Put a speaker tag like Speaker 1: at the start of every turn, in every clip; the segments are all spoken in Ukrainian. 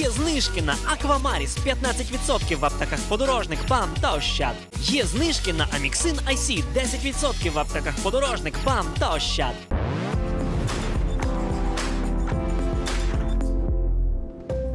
Speaker 1: Є знижки на Аквамаріс 15% в аптеках подорожник, БАМ та Ощад. Є знижки на Аміксин IC 10% в аптеках подорожник, БАМ та Ощад.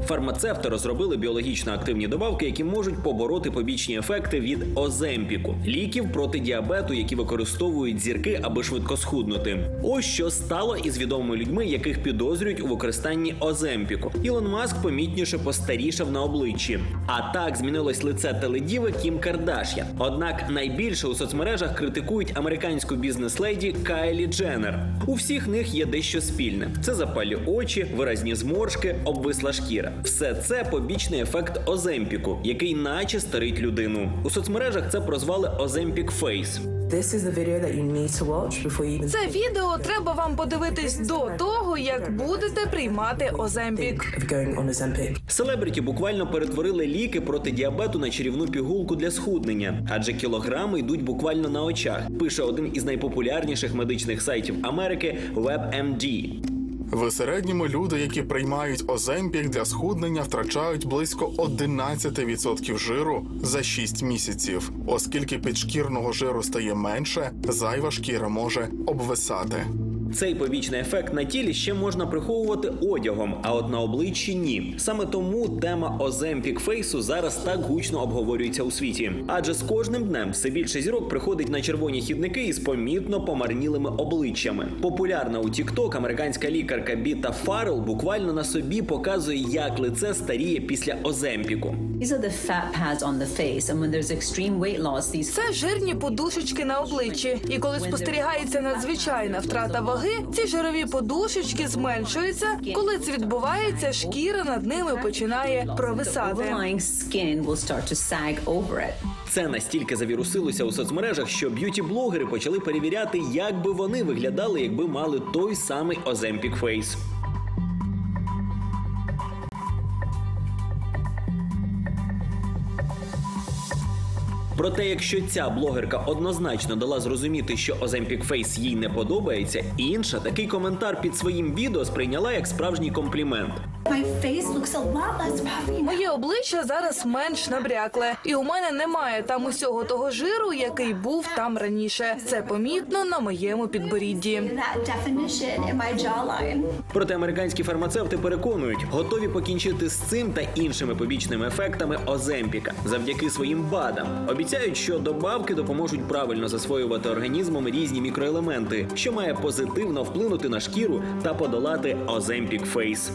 Speaker 2: Фармацевти розробили біологічно активні добавки, які можуть побороти побічні ефекти від оземпіку, ліків проти діабету, які використовують зірки, аби швидко схуднути. Ось що стало із відомими людьми, яких підозрюють у використанні оземпіку. Ілон Маск помітніше постарішав на обличчі. А так змінилось лице теледіви Кім Кардаш'ян. Однак найбільше у соцмережах критикують американську бізнес-леді Кайлі Дженнер. У всіх них є дещо спільне: це запалі очі, виразні зморшки, обвисла шкіра. Все це побічний ефект Оземпіку, який наче старить людину. У соцмережах це прозвали Оземпік Фейс.
Speaker 3: Це відео треба вам подивитись до того, як будете приймати Оземпік.
Speaker 2: Селебріті буквально перетворили ліки проти діабету на чарівну пігулку для схуднення, адже кілограми йдуть буквально на очах. Пише один із найпопулярніших медичних сайтів Америки WebMD.
Speaker 4: В середньому люди, які приймають оземпік для схуднення, втрачають близько 11% жиру за 6 місяців. Оскільки підшкірного жиру стає менше, зайва шкіра може обвисати.
Speaker 2: Цей побічний ефект на тілі ще можна приховувати одягом, а от на обличчі ні. Саме тому тема Оземпік фейсу зараз так гучно обговорюється у світі. Адже з кожним днем все більше зірок приходить на червоні хідники із помітно помарнілими обличчями. Популярна у TikTok американська лікарка Біта Фаррел буквально на собі показує, як лице старіє після Оземпіку.
Speaker 5: These are the fat pads on the face, and when there's extreme weight loss, these
Speaker 3: Це жирні подушечки на обличчі. І коли спостерігається надзвичайна втрата ваги, ці жирові подушечки зменшуються. Коли це відбувається, шкіра над ними починає провисати.
Speaker 2: Це настільки завірусилося у соцмережах, що б'юті-блогери почали перевіряти, як би вони виглядали, якби мали той самий Оземпік Фейс. Проте, якщо ця блогерка однозначно дала зрозуміти, що Оземпік Фейс їй не подобається, інша такий коментар під своїм відео сприйняла як справжній комплімент.
Speaker 3: Моє обличчя зараз менш набрякле, і у мене немає там усього того жиру, який був там раніше. Це помітно на моєму підборідді.
Speaker 2: Проте американські фармацевти переконують, готові покінчити з цим та іншими побічними ефектами Оземпіка завдяки своїм БАДам. Обіцяють, що добавки допоможуть правильно засвоювати організмом різні мікроелементи, що має позитивно вплинути на шкіру та подолати Оземпік Фейс.